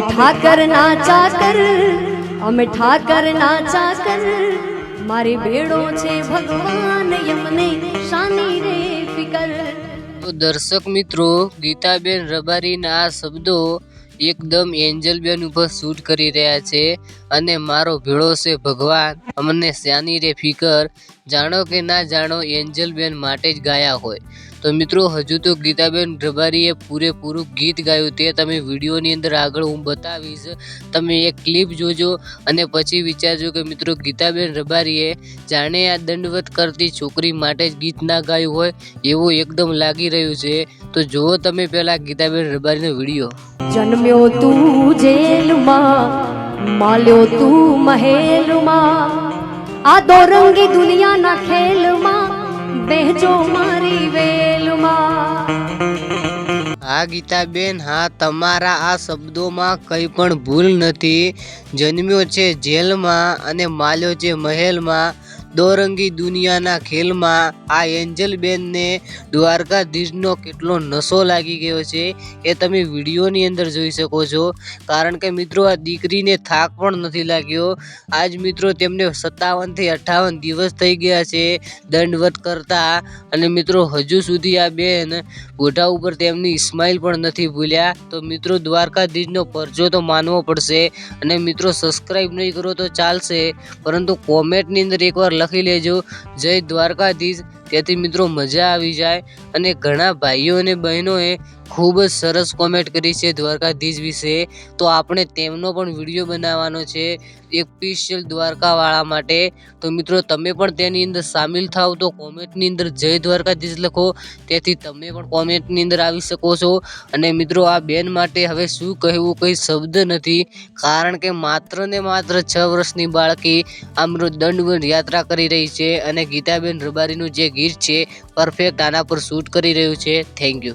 ઠાકર ના ચાકર અમે ઠાકર ના ચાકર. મારી ભેડો છે ભગવાન, યમને શાની રે ફિકર. તો દર્શક મિત્રો, ગીતાબેન રબારીના આ શબ્દો એકદમ એન્જલબેન ઉપર શૂટ કરી રહ્યા છે અને મારો ભેળો છે ભગવાન. અમને શ્યાની રે ફિકર? જાણો કે ના જાણો એન્જલબેન માટે જ ગાયા હોય. તો મિત્રો, હજુ તો ગીતાબેન રબારીએ પૂરેપૂરું ગીત ગાયું તે તમે વિડીયોની અંદર આગળ હું બતાવીશ. તમે એક ક્લિપ જોજો અને પછી વિચારજો કે મિત્રો, ગીતાબેન રબારીએ જાણે આ દંડવત કરતી છોકરી માટે જ ગીત ના ગાયું હોય એવું એકદમ લાગી રહ્યું છે. તો જુઓ તમે પેલા ગીતાબેન રબારીનો વીડિયો. જન્મ્યો તું જેલમાં માલ્યો તું મહેલમાં. આ દોરંગી દુનિયાના ખેલમાં બેહજો મારી વેલમાં. હા ગીતાબેન હા તમારા આ શબ્દોમાં કંઈ પણ ભૂલ નથી. જન્મ્યો છે જેલમાં અને માલ્યો છે મહેલમાં. દોરંગી દુનિયાના ખેલમાં આ એન્જલબેનને દ્વારકાધીશનો કેટલો નશો લાગી ગયો છે એ તમે વિડીયોની અંદર જોઈ શકો છો. કારણ કે મિત્રો, આ દીકરીને થાક પણ નથી લાગ્યો. આજ મિત્રો તેમને સત્તાવનથી અઠ્ઠાવન દિવસ થઈ ગયા છે દંડવત કરતા અને મિત્રો, હજુ સુધી આ બેન ગોઢા ઉપર તેમની સ્માઇલ પણ નથી ભૂલ્યા. તો મિત્રો, દ્વારકાધીશનો પરચો તો માનવો પડશે અને મિત્રો સબસ્ક્રાઈબ નહીં કરો તો ચાલશે. પરંતુ કોમેન્ટની અંદર એકવાર લખી લેજો. જય દ્વારકાધીશ. તેથી મિત્રો મજા આવી જાય. અને ઘણા ભાઈઓ અને બહેનોએ ખૂબ જ સરસ કોમેન્ટ કરી છે દ્વારકાધીશ વિશે. તો આપણે તેમનો પણ વીડિયો બનાવવાનો છે એક સ્પેશિયલ દ્વારકાવાળા માટે. તો મિત્રો, તમે પણ તેની અંદર સામેલ થાવ તો કોમેન્ટની અંદર જય દ્વારકાધીશ લખો. તેથી તમે પણ કોમેન્ટની અંદર આવી શકો છો. અને મિત્રો, આ બેન માટે હવે શું કહેવું કંઈ શબ્દ નથી. કારણ કે માત્ર ને માત્ર છ વર્ષની બાળકી આમરો દંડવત યાત્રા કરી રહી છે અને ગીતાબેન રબારીનું જે ગીત છે પરફેક્ટ આના પર શૂટ કરી રહ્યું છે. Thank you